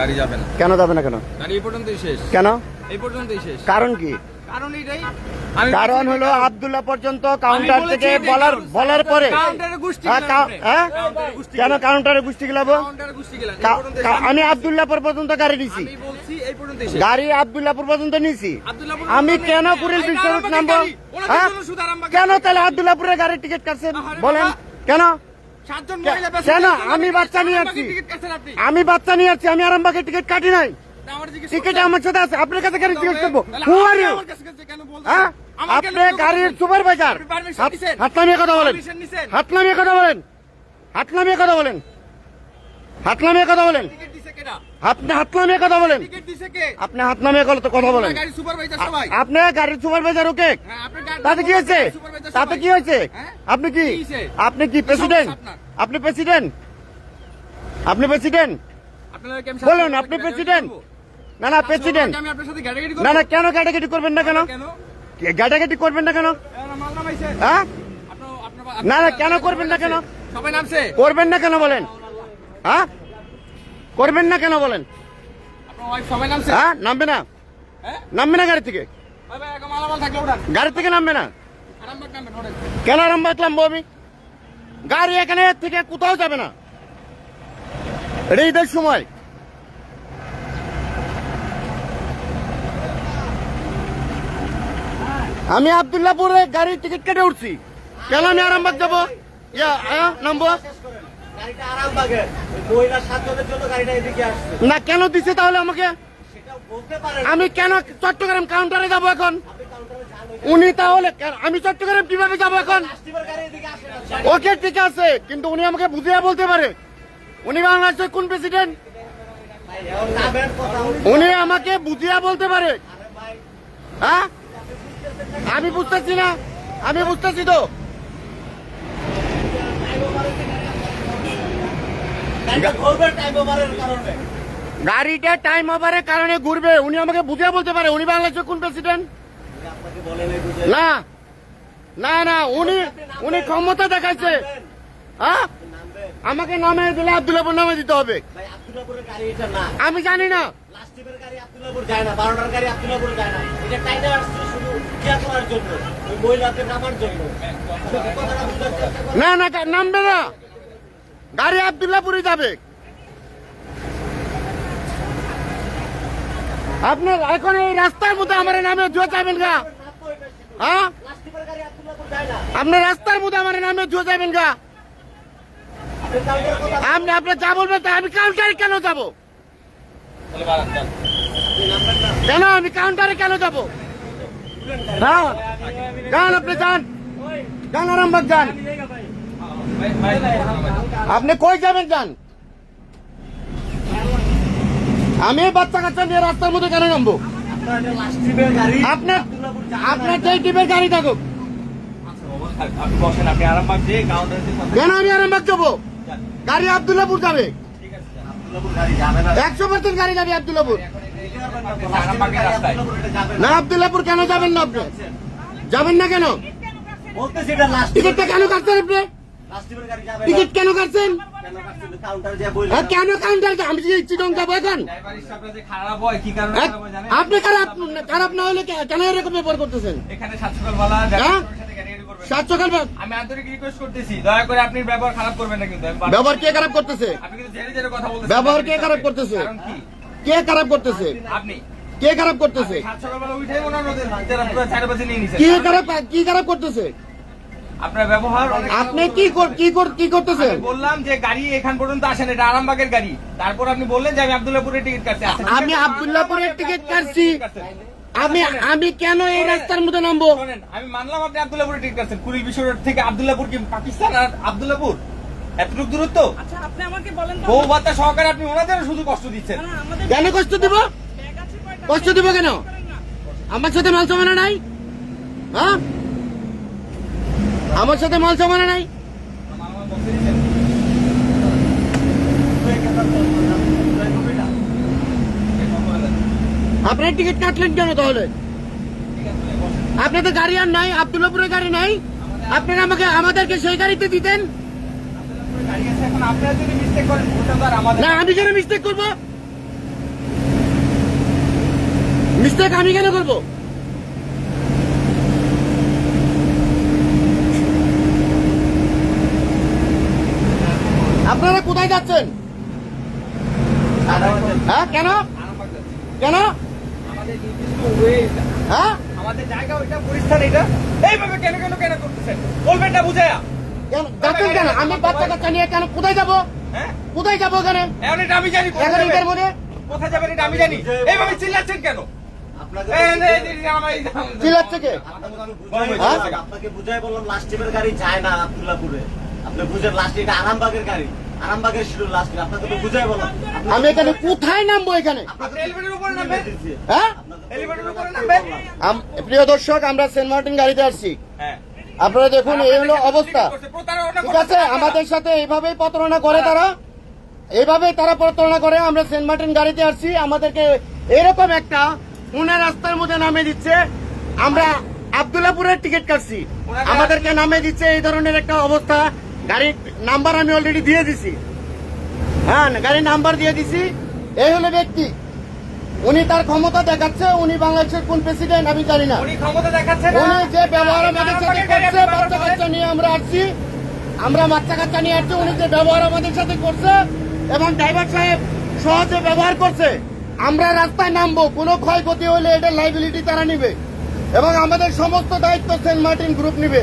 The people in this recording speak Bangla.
গাড়ি যাবে না। কেন যাবে না কেন? গাড়ি এই পর্যন্তই শেষ। কেন? এই পর্যন্তই শেষ। কারণ কি? কারণ এটাই কারণ হলো আব্দুল্লাহ পর্যন্ত কাউন্টার থেকে বলার বলার পরে হ্যাঁ। হ্যাঁ? কেন কাউন্টারে গুষ্টি গেলাম। আমি আব্দুল্লাহপুর পর্যন্ত গাড়ি শেষ। গাড়ি আব্দুল্লাহপুর পর্যন্ত নিছি। আমি কেন। কুড়িল এই বিশ্বরূপ নামবো। হ্যাঁ? আরামবাগের কেন তাহলে আব্দুল্লাহপুরের গাড়ির টিকিট কাটছেন? বলেন। কেন? কেন? আমি বাচ্চা নিয়ে আসছি। আমি বাচ্চা নিয়ে আসছি আমি আরামবাগের টিকিট কাটি নাই। টিকিট আমার সাথে আছে আপনার কাছে কেন টিকিট করব? আপনি? হ্যাঁ? আপনি গাড়ির? সুপারভাইজার আপনি হাত নামিয়ে কথা বলেন। Permission হাত নামিয়ে কথা বলেন। হাত নামিয়ে কথা বলেন। হাত নামিয়ে কথা বলেন? আপনি হাত নামিয়ে কথা বলেন। আপনি হাত নামিয়ে কথা বলেন। আপনার গাড়ির। আপনি সুপারভাইজার ওকে হ্যাঁ, তাতে কি হয়েছে? তাতে। কি হয়েছে? হ্যাঁ? আপনি কি? আপনি কি প্রেসিডেন্ট আপনি প্রেসিডেন্ট আপনি প্রেসিডেন্ট বলুন আপনি প্রেসিডেন্ট না না প্রেসিডেন্ট না না কেন গাটাগাটি করবেন না কেন? গাটাগাটি করবেন না কেন। হ্যাঁ? না, না, কেন করবেন না কেন? সবাই নামছে। করবেন না কেন বলেন? হ্যাঁ? করবেন না কেন বলেন? নামছে। হ্যাঁ নামবে না? হ্যাঁ? নামবে না গাড়ি থেকে? গাড়ি থেকে নামবে না? কেন আরাম বাঁচলাম আমি? গাড়ি এখানে থেকে কোথাও যাবে না। এটা ঈদের সময়। আমি আবদুল্লাপুরে গাড়ির টিকিট কেটে উঠছি। কেন আমি আরামবাগ যাব? নামবো? না কেন দিছে তাহলে আমাকে? আমি কেন চট্টগ্রাম কাউন্টারে যাব এখন? উনি তাহলে আমি চট্টগ্রাম কীভাবে যাব এখন? ওকে ঠিক আছে কিন্তু উনি আমাকে বুঝিয়ে বলতে পারে। উনি বাংলাদেশের কোন প্রেসিডেন্ট উনি উনি আমাকে বুঝিয়া বলতে পারে। হ্যাঁ? আমি বুঝতেছি না। আমি বুঝতেছি তো। টাইম ওভারের কারণে। গাড়িটা টাইম ওভারের কারণে ঘুরবে। উনি আমাকে বুঝিয়ে বলতে পারে, উনি বাংলাদেশের কোন প্রেসিডেন্ট বুঝে না। না না, উনি উনি ক্ষমতা দেখাইছে। হ্যাঁ? আমাকে নামে দিলে আব্দুল্লাপুর নামে দিতে হবে। আমি জানি না। না না, নামবে না। গাড়ি আবদুল্লাপুরে যাবে। আপনার এখন এই রাস্তার মধ্যে আমার নামে জুয়া যাবেন গা। হ্যাঁ? লাস্টিবার গাড়ি আব্দুল্লাপুর যায় না আপনার রাস্তার মধ্যে আমার নামে জুয়া যাবেন গা। আপনি আপনি যা বলবেন তা আমি কাউন্টারে কেন যাব? কেন আমি কাউন্টারে কেন যাব? হ্যাঁ আপনি যান। যান আরামবাগ যান। আপনি কই যাবেন যান? আমি এই বাচ্চা কাচ্চা নিয়ে রাস্তার মধ্যে কেন নামবো? আপনার আপনার। যেই টিপের গাড়ি থাকুক। কেন আমি আরামবাগ যাব? গাড়ি আবদুল্লাপুর যাবে। একশো পার্সেন্ট গাড়ি যাবে আবদুল্লাপুর। না আবদুল্লাপুর কেন যাবেন না আপনি? যাবেন না কেন? টিকিটটা কেন কাটছেন আপনি? টিকিট কেন কাটছেন? কেন? কাউন্টারে আমি চিটং যাব এখন। আপনি খারাপ খারাপ না হলে কেন এরকম ব্যবহার করতেছেন? এখানে সাত সকালবেলা? ড্রাইভারের সাথে গাড়ি গাড়ি করবেন সাত সকাল আমি আন্তরিক রিকোয়েস্ট করতেছি। দয়া করে আপনি ব্যবহার খারাপ করবেন না কিন্তু ব্যবহার কে খারাপ করতেছে? আপনি কিন্তু জেনে জেনে কথা বলতেছেন। ব্যবহার কে খারাপ করতেছে? কে? খারাপ করতেছে? আপনি কে খারাপ করতেছে? সাত সকালবেলা উঠে ওনার ওদের যারা পুরো চার বাজে নিয়ে নিছেন। কি খারাপ কি খারাপ করতেছে? আপনার ব্যবহার আপনি কি কর- কি কর- কি করতেছেন? আমি বললাম যে গাড়ি এখান পর্যন্ত আসেন এটা আরামবাগের গাড়ি। তারপর আপনি বললেন যে আমি আব্দুল্লাপুরের টিকিট কাটছি। আচ্ছা, আমি টিকিট কাটছি। আমি আমি কেন এই রাস্তার মধ্যে নামবো? আমি মানলাম আপনি টিকিট কাটছেন। কুড়িল বিশ্ব রোড থেকে আব্দুল্লাপুর কি পাকিস্তান আর আব্দুল্লাপুর? এতটুকু দূরত্ব? আচ্ছা আপনি আমাকে বলেন তো। বউ বাচ্চা সহকারে আপনি ওনাদের শুধু কষ্ট দিচ্ছেন। কেন কষ্ট দিব? কষ্ট দিব কেন? আমার সাথে মাল সামানা নাই? হ্যাঁ? আমার সাথে মাল সামানা নাই। আপনার টিকিট কাটলেন কেন তাহলে? আপনাদের গাড়ি আর নাই, আব্দুল্লাপুরের গাড়ি নাই। আপনারা আমাকে, আমাদেরকে সেই গাড়িতে দিতেন? না, আমি কেন মিস্টেক করব? মিস্টেক আমি কেন করব আপনারা কোথায় যাচ্ছেন? হ্যাঁ কেন? কেন? আমাদের নির্দিষ্ট way এটা। হ্যাঁ? আমাদের জায়গা ওইটা পরিস্থান এটা এইভাবে কেন কেন কেন করতেছেন? বলবেন না বুঝায়া। যাচ্ছেন কেন? আমি বাচ্চা কাচ্চা নিয়ে কেন? কোথায় যাব? কোথায় যাব ওখানে এখন এটা আমি জানি এখন এটার মধ্যে কোথায় যাবেন এটা আমি জানি। এইভাবে চিল্লাচ্ছেন কেন? আপনাকে এই, এই, এই, এই, আমায়- চিল্লাচ্ছে কে? আপনাকে বুঝাই? বললাম, আপনাকে বুঝাই বললাম লাস্ট টিপের গাড়ি যায় না আব্দুল্লাপুরে। আপনি বুঝেন লাস্ট এটা আরামবাগের গাড়ি। আরামবাগের শিডিউল লাস্ট আপনাকে তো বুঝাই বললাম আমি এখানে কোথায় নামবো এখানে? হ্যাঁ? প্রিয় দর্শক আমরা সেন্ট মার্টিন গাড়িতে আসছি। হ্যাঁ। আপনারা দেখুন এই হলো অবস্থা। ঠিক আছে আমাদের সাথে এইভাবেই প্রতারণা করে তারা। এইভাবে তারা প্রতারণা করে। আমরা সেন্ট মার্টিন গাড়িতে আসছি। আমাদেরকে এরকম একটা পুনে রাস্তার মধ্যে নামে দিচ্ছে। আমরা আবদুল্লাপুরের টিকিট কাটছি। আমাদেরকে নামে দিচ্ছে এই ধরনের একটা অবস্থা। গাড়ির নাম্বার আমি অলরেডি দিয়ে দিছি। হ্যাঁ গাড়ির নাম্বার দিয়ে দিছি। এই হলো ব্যক্তি। উনি তার ক্ষমতা দেখাচ্ছে উনি বাংলাদেশের কোন প্রেসিডেন্ট আমি জানি না। উনি যে ব্যবহার আমাদের সাথে করছে বাচ্চা কাচ্চা নিয়ে আমরা আসছি। আমরা বাচ্চা কাচ্চা নিয়ে আসছি উনি যে ব্যবহার আমাদের সাথে করছে এবং ড্রাইভার সাহেব সহজে ব্যবহার করছে আমরা রাস্তায় নামবো কোনো ক্ষয়ক্ষতি হলে এটা লাইবিলিটি তারা নিবে এবং আমাদের সমস্ত দায়িত্ব সেন্ট মার্টিন গ্রুপ নিবে।